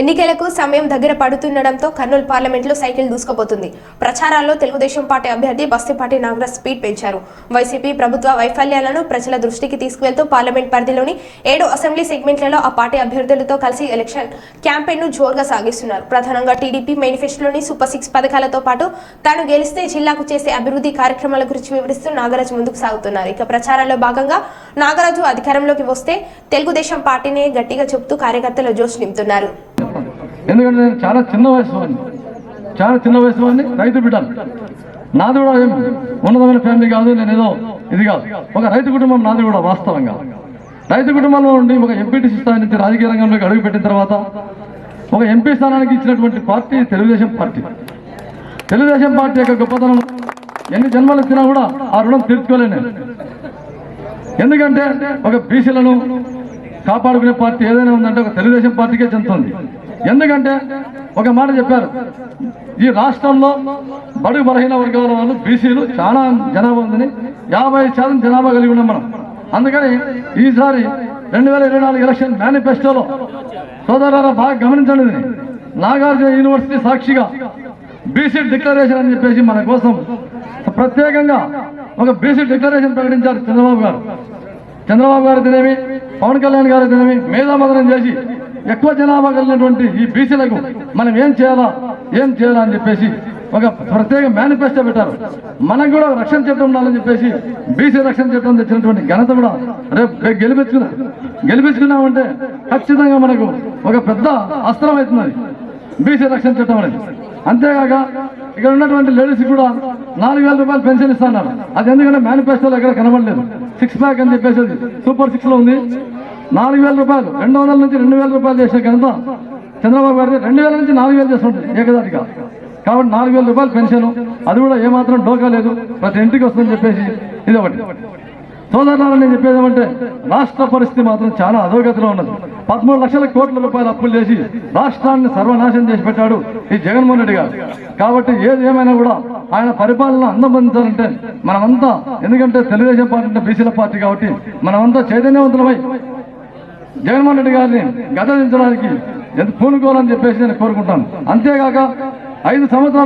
ఎన్నికలకు సమయం దగ్గర పడుతుండడంతో కర్నూలు పార్లమెంట్లో సైకిల్ దూసుకుపోతుంది. ప్రచారాల్లో తెలుగుదేశం పార్టీ అభ్యర్థి బస్తిపాటి నాగరాజ్ స్పీడ్ పెంచారు. వైసీపీ ప్రభుత్వ వైఫల్యాలను ప్రజల దృష్టికి తీసుకువెళ్తూ పార్లమెంట్ పరిధిలోని ఏడు అసెంబ్లీ సెగ్మెంట్లలో ఆ పార్టీ అభ్యర్థులతో కలిసి ఎలక్షన్ క్యాంపెయిన్ను జోరుగా సాగిస్తున్నారు. ప్రధానంగా టీడీపీ మేనిఫెస్టోలోని సూపర్ సిక్స్ పథకాలతో పాటు తాను గెలిస్తే జిల్లాకు చేసే అభివృద్ధి కార్యక్రమాల గురించి వివరిస్తూ నాగరాజ్ ముందుకు సాగుతున్నారు. ఇక ప్రచారాల్లో భాగంగా నాగరాజు అధికారంలోకి వస్తే తెలుగుదేశం పార్టీనే గట్టిగా చెబుతూ కార్యకర్తలు జోష్ నింపుతున్నారు. ఎందుకంటే నేను చాలా చిన్న వయసు వాడిని చాలా చిన్న వయసు వాడిని రైతు బిడ్డను. నాది కూడా ఏం ఉన్నతమైన ఫ్యామిలీ కాదు నేను ఏదో ఇది కాదు. ఒక రైతు కుటుంబం నాది కూడా వాస్తవంగా. రైతు కుటుంబంలో ఉండి ఒక ఎంపీటీసీ స్థాయి నుంచి రాజకీయ రంగంలోకి అడుగుపెట్టిన తర్వాత ఒక ఎంపీ స్థానానికి ఇచ్చినటువంటి party Telugu Desam party. Telugu Desam party యొక్క గొప్పతనం ఎన్ని జన్మలు ఇచ్చినా కూడా ఆ రుణం తీర్చుకోలేను ఎందుకంటే ఒక బీసీలను కాపాడుకునే పార్టీ ఏదైనా ఉందంటే ఒక తెలుగుదేశం పార్టీకే చెందుతుంది. ఎందుకంటే ఒక మాట చెప్పారు. ఈ రాష్ట్రంలో బడు బలహీన వర్గాల వాళ్ళు బీసీలు చాలా జనాభా ఉందని యాభై శాతం జనాభా కలిగి ఉన్నాం మనం. అందుకని ఈసారి రెండు వేల ఇరవై నాలుగు ఎలక్షన్ మేనిఫెస్టోలో సోదరులారా బాగా గమనించండి నాగార్జున యూనివర్సిటీ సాక్షిగా బీసీ డిక్లరేషన్ అని చెప్పేసి మన కోసం ప్రత్యేకంగా ఒక బీసీ డిక్లరేషన్ ప్రకటించారు చంద్రబాబు గారు. చంద్రబాబు గారు తినేమి పవన్ కళ్యాణ్ గారు తినేమి మేధామదనం చేసి ఎక్కువ జనాభా కలిగినటువంటి ఈ బీసీలకు మనం ఏం చేయాలా? ఏం చేయాలా అని చెప్పేసి ఒక ప్రత్యేక మేనిఫెస్టో పెట్టారు. మనకు కూడా రక్షణ చట్టం ఉండాలని చెప్పేసి బీసీ రక్షణ చట్టం తెచ్చినటువంటి ఘనత కూడా రేపు రేపు గెలిపించుకున్నా గెలిపించుకున్నామంటే ఖచ్చితంగా మనకు ఒక పెద్ద అస్త్రం అవుతుంది బీసీ రక్షణ చట్టం అనేది. అంతేకాక ఇక్కడ ఉన్నటువంటి లేడీస్ కూడా నాలుగు వేల రూపాయలు పెన్షన్ ఇస్తున్నారు అది ఎందుకంటే మేనిఫెస్టోలో ఎక్కడ కనబడలేదు. సిక్స్ ప్యాక్ అని చెప్పేసి అది. సూపర్ సిక్స్లో ఉంది. నాలుగు వేల రూపాయలు రెండు వందల నుంచి రెండు వేల రూపాయలు చేసే ఘనత చంద్రబాబు గారి రెండు వేల నుంచి నాలుగు వేలు చేస్తుంటుంది ఏకదాటిగా. కాబట్టి నాలుగు వేల రూపాయలు పెన్షన్. అది కూడా ఏమాత్రం డోకా లేదు. ప్రతి ఇంటికి వస్తుందని చెప్పేసి ఇది ఒకటి. సోదరులారా నేను చెప్పేది ఏమంటే రాష్ట్ర పరిస్థితి మాత్రం చాలా అధోగతిలో ఉన్నది. పదమూడు లక్షల కోట్ల రూపాయలు అప్పులు చేసి రాష్ట్రాన్ని సర్వనాశనం చేసి పెట్టాడు ఈ జగన్మోహన్ రెడ్డి గారు. కాబట్టి ఏది ఏమైనా కూడా ఆయన పరిపాలన అందమందించాలంటే మనమంతా ఎందుకంటే తెలుగుదేశం పార్టీ అంటే బీసీల పార్టీ కాబట్టి మనమంతా చైతన్యవంతులమై జగన్మోహన్ రెడ్డి గారిని గదదించడానికి ఎంత పూనుకోవాలని చెప్పేసి నేను కోరుకుంటాను. అంతేగాక ఐదు సంవత్సరాలు